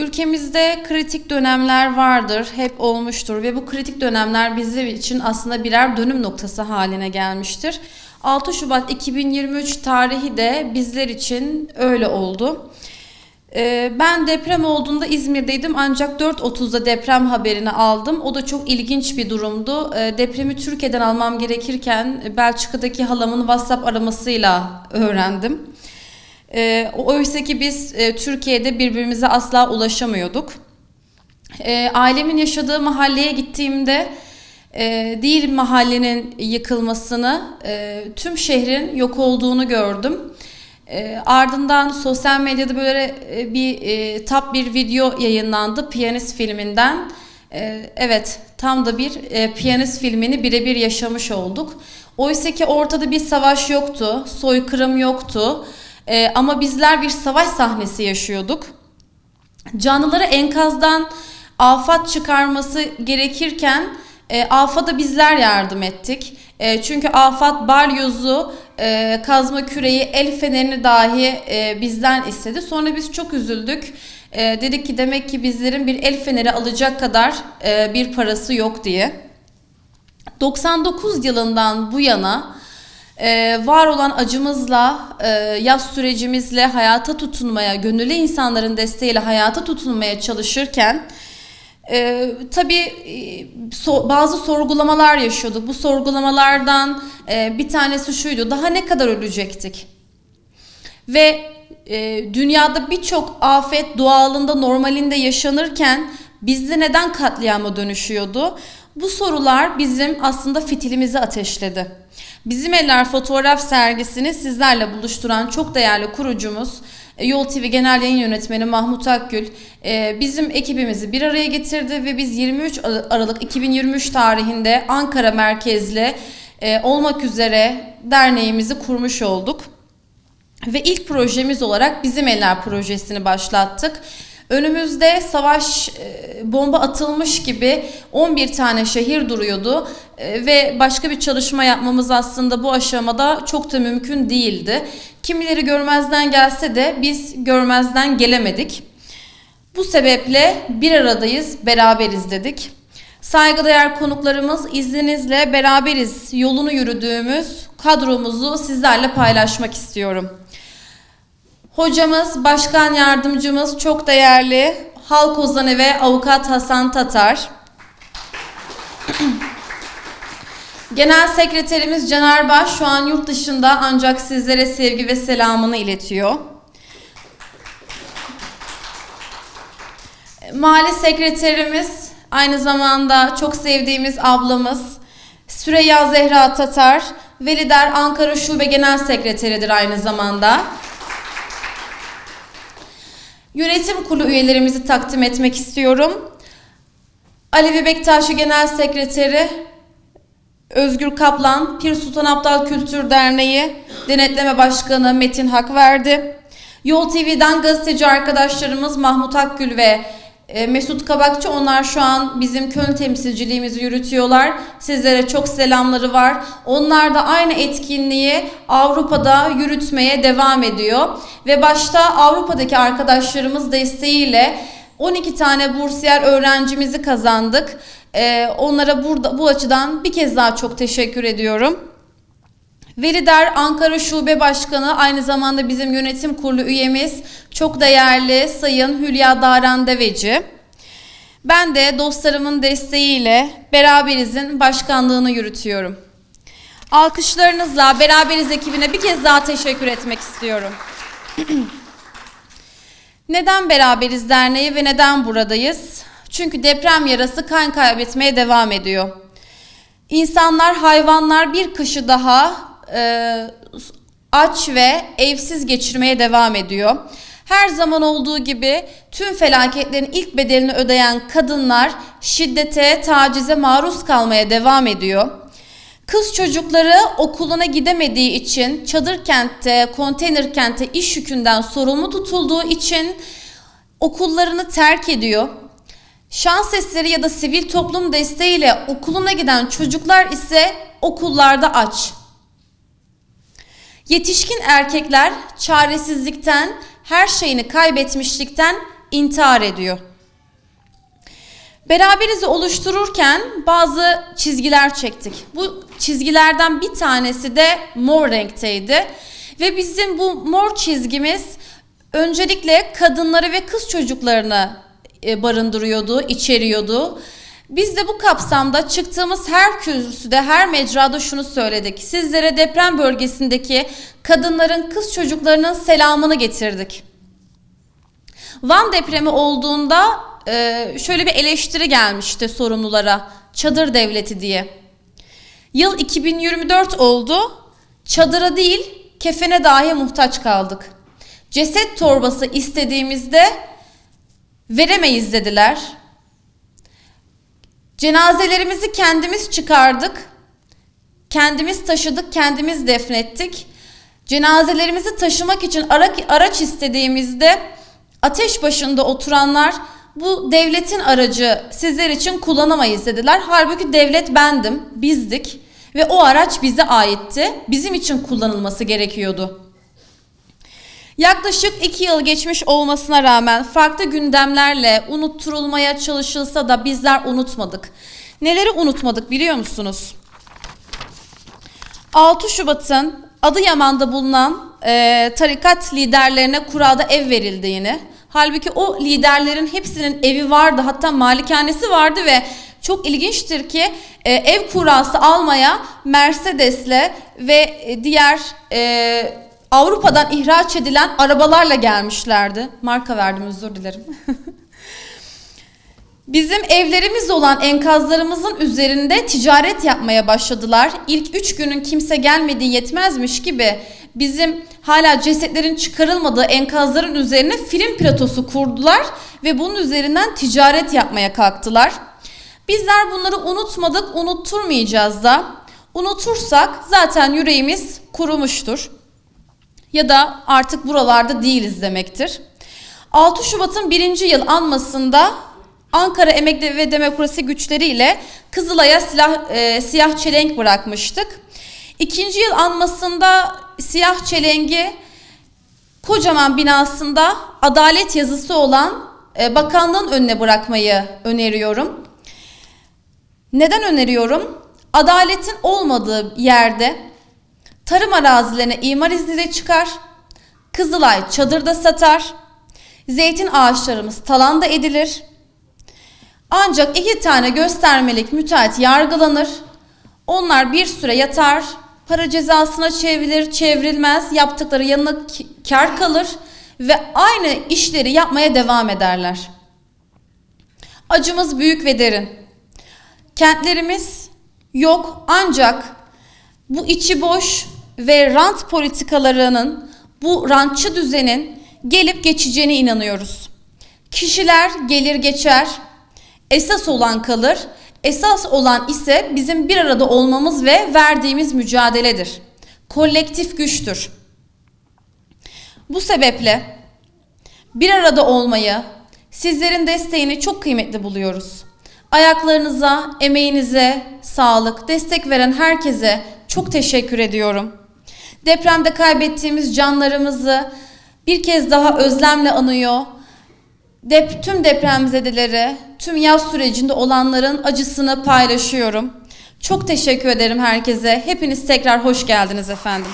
Ülkemizde kritik dönemler vardır, hep olmuştur ve bu kritik dönemler bizim için aslında birer dönüm noktası haline gelmiştir. 6 Şubat 2023 tarihi de bizler için öyle oldu. Ee, Ben deprem olduğunda İzmir'deydim ancak 4.30'da deprem haberini aldım. O da çok ilginç bir durumdu. Ee, Depremi Türkiye'den almam gerekirken Belçika'daki halamın WhatsApp aramasıyla öğrendim. Ee, Oysa ki biz e, Türkiye'de birbirimize asla ulaşamıyorduk. Ee, Ailemin yaşadığı mahalleye gittiğimde e, değil mahallenin yıkılmasını, e, tüm şehrin yok olduğunu gördüm. E, ardından sosyal medyada böyle e, bir e, tap bir video yayınlandı Piyanist filminden. E, evet tam da bir e, Piyanist filmini birebir yaşamış olduk. Oysa ki ortada bir savaş yoktu, soykırım yoktu. E, ama bizler bir savaş sahnesi yaşıyorduk. Canlıları enkazdan afat çıkarması gerekirken e, AFAD'a bizler yardım ettik. E, çünkü AFAD balyozu, e, kazma küreği, el fenerini dahi e, bizden istedi. Sonra biz çok üzüldük. E, dedik ki demek ki bizlerin bir el feneri alacak kadar e, bir parası yok diye. 99 yılından bu yana e, var olan acımızla, e, yaz sürecimizle hayata tutunmaya, gönüllü insanların desteğiyle hayata tutunmaya çalışırken e, tabii e, so- bazı sorgulamalar yaşıyorduk. Bu sorgulamalardan e, bir tanesi şuydu, daha ne kadar ölecektik? Ve e, dünyada birçok afet doğalında normalinde yaşanırken bizde neden katliama dönüşüyordu? Bu sorular bizim aslında fitilimizi ateşledi. Bizim Eller Fotoğraf sergisini sizlerle buluşturan çok değerli kurucumuz e, Yol TV Genel Yayın Yönetmeni Mahmut Akgül e, bizim ekibimizi bir araya getirdi ve biz 23 Aralık 2023 tarihinde Ankara merkezli e, olmak üzere derneğimizi kurmuş olduk. Ve ilk projemiz olarak Bizim Eller projesini başlattık. Önümüzde savaş e, bomba atılmış gibi 11 tane şehir duruyordu E, ve başka bir çalışma yapmamız aslında bu aşamada çok da mümkün değildi. Kimileri görmezden gelse de biz görmezden gelemedik. Bu sebeple bir aradayız, beraberiz dedik. Saygıdeğer konuklarımız izninizle beraberiz yolunu yürüdüğümüz kadromuzu sizlerle paylaşmak istiyorum. Hocamız, başkan yardımcımız çok değerli halk ozanı ve avukat Hasan Tatar. Genel sekreterimiz Caner şu an yurt dışında ancak sizlere sevgi ve selamını iletiyor. Mali sekreterimiz aynı zamanda çok sevdiğimiz ablamız Süreyya Zehra Tatar, Velider Ankara Şube Genel Sekreteridir aynı zamanda. Yönetim kurulu üyelerimizi takdim etmek istiyorum. Alevi Bektaşi Genel Sekreteri Özgür Kaplan, Pir Sultan Abdal Kültür Derneği Denetleme Başkanı Metin Hakverdi. Yol TV'den gazeteci arkadaşlarımız Mahmut Akgül ve Mesut Kabakçı onlar şu an bizim Köln temsilciliğimizi yürütüyorlar. Sizlere çok selamları var. Onlar da aynı etkinliği Avrupa'da yürütmeye devam ediyor. Ve başta Avrupa'daki arkadaşlarımız desteğiyle 12 tane bursiyer öğrencimizi kazandık. E, onlara burada bu açıdan bir kez daha çok teşekkür ediyorum. Velider Ankara Şube Başkanı aynı zamanda bizim yönetim kurulu üyemiz çok değerli Sayın Hülya Daran Deveci. Ben de dostlarımın desteğiyle Beraberiz'in başkanlığını yürütüyorum. Alkışlarınızla Beraberiz ekibine bir kez daha teşekkür etmek istiyorum. neden Beraberiz Derneği ve neden buradayız? Çünkü deprem yarası kan kaybetmeye devam ediyor. İnsanlar, hayvanlar bir kışı daha e, aç ve evsiz geçirmeye devam ediyor. Her zaman olduğu gibi tüm felaketlerin ilk bedelini ödeyen kadınlar şiddete, tacize maruz kalmaya devam ediyor. Kız çocukları okuluna gidemediği için çadır kentte, konteyner kentte iş yükünden sorumlu tutulduğu için okullarını terk ediyor. Şans eseri ya da sivil toplum desteğiyle okuluna giden çocuklar ise okullarda aç. Yetişkin erkekler çaresizlikten, her şeyini kaybetmişlikten intihar ediyor. Beraberizi oluştururken bazı çizgiler çektik. Bu çizgilerden bir tanesi de mor renkteydi. Ve bizim bu mor çizgimiz öncelikle kadınları ve kız çocuklarını e, barındırıyordu, içeriyordu. Biz de bu kapsamda çıktığımız her kürsüde, her mecrada şunu söyledik. Sizlere deprem bölgesindeki kadınların, kız çocuklarının selamını getirdik. Van depremi olduğunda e, şöyle bir eleştiri gelmişti sorumlulara. Çadır devleti diye. Yıl 2024 oldu. Çadıra değil, kefene dahi muhtaç kaldık. Ceset torbası istediğimizde veremeyiz dediler. Cenazelerimizi kendimiz çıkardık. Kendimiz taşıdık, kendimiz defnettik. Cenazelerimizi taşımak için ara- araç istediğimizde ateş başında oturanlar bu devletin aracı sizler için kullanamayız dediler. Halbuki devlet bendim, bizdik ve o araç bize aitti. Bizim için kullanılması gerekiyordu. Yaklaşık iki yıl geçmiş olmasına rağmen farklı gündemlerle unutturulmaya çalışılsa da bizler unutmadık. Neleri unutmadık biliyor musunuz? 6 Şubat'ın Adıyaman'da bulunan e, tarikat liderlerine kurada ev verildiğini, halbuki o liderlerin hepsinin evi vardı hatta malikanesi vardı ve çok ilginçtir ki e, ev kurası almaya Mercedes'le ve e, diğer e, Avrupa'dan ihraç edilen arabalarla gelmişlerdi. Marka verdim özür dilerim. Bizim evlerimiz olan enkazlarımızın üzerinde ticaret yapmaya başladılar. İlk üç günün kimse gelmediği yetmezmiş gibi bizim hala cesetlerin çıkarılmadığı enkazların üzerine film platosu kurdular ve bunun üzerinden ticaret yapmaya kalktılar. Bizler bunları unutmadık, unutturmayacağız da. Unutursak zaten yüreğimiz kurumuştur ya da artık buralarda değiliz demektir. 6 Şubat'ın birinci yıl anmasında Ankara Emek ve Demokrasi güçleriyle Kızılay'a silah, e, siyah çelenk bırakmıştık. İkinci yıl anmasında siyah çelengi kocaman binasında adalet yazısı olan e, bakanlığın önüne bırakmayı öneriyorum. Neden öneriyorum? Adaletin olmadığı yerde tarım arazilerine imar izniyle çıkar, Kızılay çadırda satar, zeytin ağaçlarımız talanda edilir. Ancak iki tane göstermelik müteahhit yargılanır. Onlar bir süre yatar, para cezasına çevrilir, çevrilmez, yaptıkları yanına kar kalır ve aynı işleri yapmaya devam ederler. Acımız büyük ve derin. Kentlerimiz yok ancak bu içi boş ve rant politikalarının bu rantçı düzenin gelip geçeceğine inanıyoruz. Kişiler gelir geçer, esas olan kalır, esas olan ise bizim bir arada olmamız ve verdiğimiz mücadeledir. Kolektif güçtür. Bu sebeple bir arada olmayı, sizlerin desteğini çok kıymetli buluyoruz. Ayaklarınıza, emeğinize sağlık, destek veren herkese çok teşekkür ediyorum. Depremde kaybettiğimiz canlarımızı bir kez daha özlemle anıyor. Dep tüm depremzedeleri, tüm yaz sürecinde olanların acısını paylaşıyorum. Çok teşekkür ederim herkese. Hepiniz tekrar hoş geldiniz efendim.